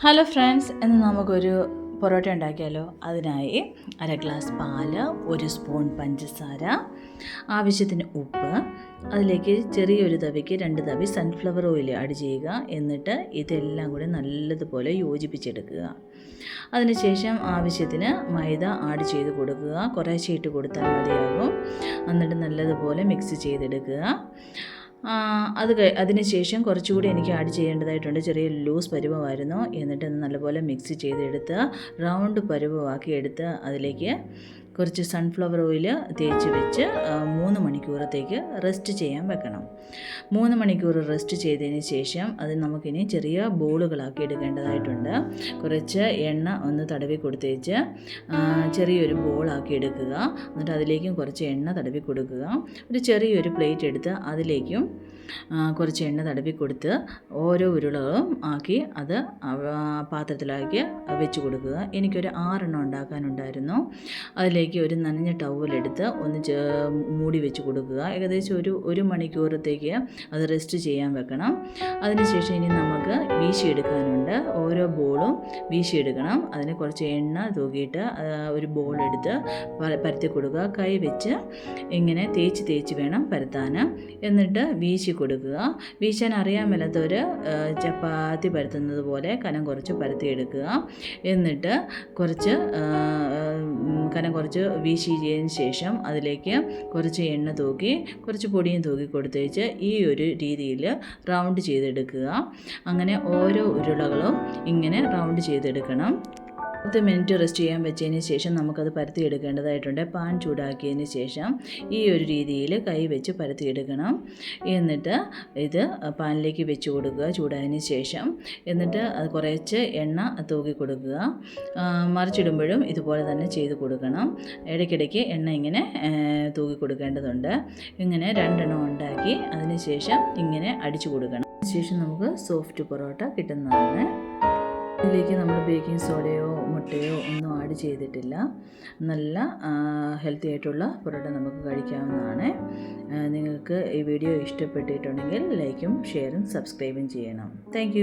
Hello friends ഇന്ന് നമുക്കൊരു പൊറോട്ട ഉണ്ടാക്കിയാലോ? അതിനായി അര ഗ്ലാസ് പാൽ ഒരു സ്പൂൺ പഞ്ചസാര ആവശ്യത്തിന് ഉപ്പ് അതിലേക്ക് ചെറിയൊരു തവിക്ക് രണ്ട് തവി സൺഫ്ലവർ ഓയിൽ ആഡ് ചെയ്യുക. എന്നിട്ട് ഇതെല്ലാം കൂടി നല്ലതുപോലെ യോജിപ്പിച്ചെടുക്കുക. അതിനുശേഷം ആവശ്യത്തിന് മൈദ ആഡ് ചെയ്ത് കൊടുക്കുക. കുറേശ്ശെ ഇട്ട് കൊടുത്താൽ മതിയാകും. എന്നിട്ട് നല്ലതുപോലെ മിക്സ് ചെയ്തെടുക്കുക. അത് കഴി അതിന് ശേഷം കുറച്ചുകൂടി എനിക്ക് ആഡ് ചെയ്യേണ്ടതായിട്ടുണ്ട്. ചെറിയ ലൂസ് പരുവമായിരുന്നു. എന്നിട്ട് നല്ലപോലെ മിക്സ് ചെയ്തെടുത്ത് റൗണ്ട് പരുവമാക്കി എടുത്ത് അതിലേക്ക് കുറച്ച് സൺഫ്ലവർ ഓയിൽ തേച്ച് വെച്ച് മൂന്ന് മണിക്കൂറത്തേക്ക് റെസ്റ്റ് ചെയ്യാൻ വെക്കണം. മൂന്ന് മണിക്കൂർ റെസ്റ്റ് ചെയ്തതിന് ശേഷം അത് നമുക്കിനി ചെറിയ ബോളുകളാക്കി എടുക്കേണ്ടതായിട്ടുണ്ട്. കുറച്ച് എണ്ണ ഒന്ന് തടവി കൊടുത്തേച്ച് ചെറിയൊരു ബോളാക്കി എടുക്കുക. എന്നിട്ട് അതിലേക്കും കുറച്ച് എണ്ണ തടവി കൊടുക്കുക. ഒരു ചെറിയൊരു പ്ലേറ്റ് എടുത്ത് അതിലേക്കും കുറച്ച് എണ്ണ തടവി കൊടുത്ത് ഓരോ ഉരുളകളും ആക്കി അത് പാത്രത്തിലാക്കി വെച്ച് കൊടുക്കുക. എനിക്കൊരു ആറെണ്ണം ഉണ്ടാക്കാനുണ്ടായിരുന്നു. അതിലേക്ക് ഒരു നനഞ്ഞ ടവലെടുത്ത് ഒന്ന് മൂടി വെച്ച് കൊടുക്കുക. ഏകദേശം ഒരു ഒരു മണിക്കൂറത്തേക്ക് അത് റെസ്റ്റ് ചെയ്യാൻ വെക്കണം. അതിനുശേഷം ഇനി നമുക്ക് വീശിയെടുക്കാനുണ്ട് ഓരോ ബോളും വീശിയെടുക്കണം അതിന് കുറച്ച് എണ്ണ തൂക്കിയിട്ട് ഒരു ബോൾ എടുത്ത് പര- പരത്തി കൊടുക്കുക. കൈ വെച്ച് ഇങ്ങനെ തേച്ച് തേച്ച് വേണം പരത്താൻ. എന്നിട്ട് വീശി കൊടുക്കുക. വീശാൻ അറിയാൻ മേലാത്തവർ ചപ്പാത്തി പരത്തുന്നത് പോലെ കനം കുറച്ച് പരത്തിയെടുക്കുക എന്നിട്ട് കുറച്ച് കനം കുറച്ച് വീശിയതിന് ശേഷം അതിലേക്ക് കുറച്ച് എണ്ണ തൂക്കി കുറച്ച് പൊടിയും തൂക്കി കൊടുത്തേച്ച് ഈ ഒരു രീതിയിൽ റൗണ്ട് ചെയ്തെടുക്കുക. അങ്ങനെ ഓരോ ഉരുളകളും ഇങ്ങനെ റൗണ്ട് ചെയ്തെടുക്കണം. പത്ത് മിനിറ്റ് റെസ്റ്റ് ചെയ്യാൻ വെച്ചതിന് ശേഷം നമുക്കത് പരത്തിയെടുക്കേണ്ടതായിട്ടുണ്ട് പാൻ ചൂടാക്കിയതിന് ശേഷം ഈ ഒരു രീതിയിൽ കൈ വെച്ച് പരത്തിയെടുക്കണം എന്നിട്ട് ഇത് പാനിലേക്ക് വെച്ച് കൊടുക്കുക. ചൂടായതിന് ശേഷം എന്നിട്ട് അത് കുറച്ച് എണ്ണ തൂക്കി കൊടുക്കുക. മറിച്ചിടുമ്പോഴും ഇതുപോലെ തന്നെ ചെയ്ത് കൊടുക്കണം. ഇടയ്ക്കിടയ്ക്ക് എണ്ണ ഇങ്ങനെ തൂക്കി കൊടുക്കേണ്ടതുണ്ട്. ഇങ്ങനെ രണ്ടെണ്ണം ഉണ്ടാക്കി അതിന് ശേഷം ഇങ്ങനെ അടിച്ചു കൊടുക്കണം. ശേഷം നമുക്ക് സോഫ്റ്റ് പൊറോട്ട കിട്ടുന്നതാണ്. ഇതിലേക്ക് നമ്മൾ ബേക്കിംഗ് സോഡയോ മുട്ടയോ ഒന്നും ആഡ് ചെയ്തിട്ടില്ല. നല്ല ഹെൽത്തി ആയിട്ടുള്ള പൊറോട്ട നമുക്ക് കഴിക്കാവുന്നതാണ്. നിങ്ങൾക്ക് ഈ വീഡിയോ ഇഷ്ടപ്പെട്ടിട്ടുണ്ടെങ്കിൽ ലൈക്കും ഷെയറും സബ്സ്ക്രൈബും ചെയ്യണം. താങ്ക്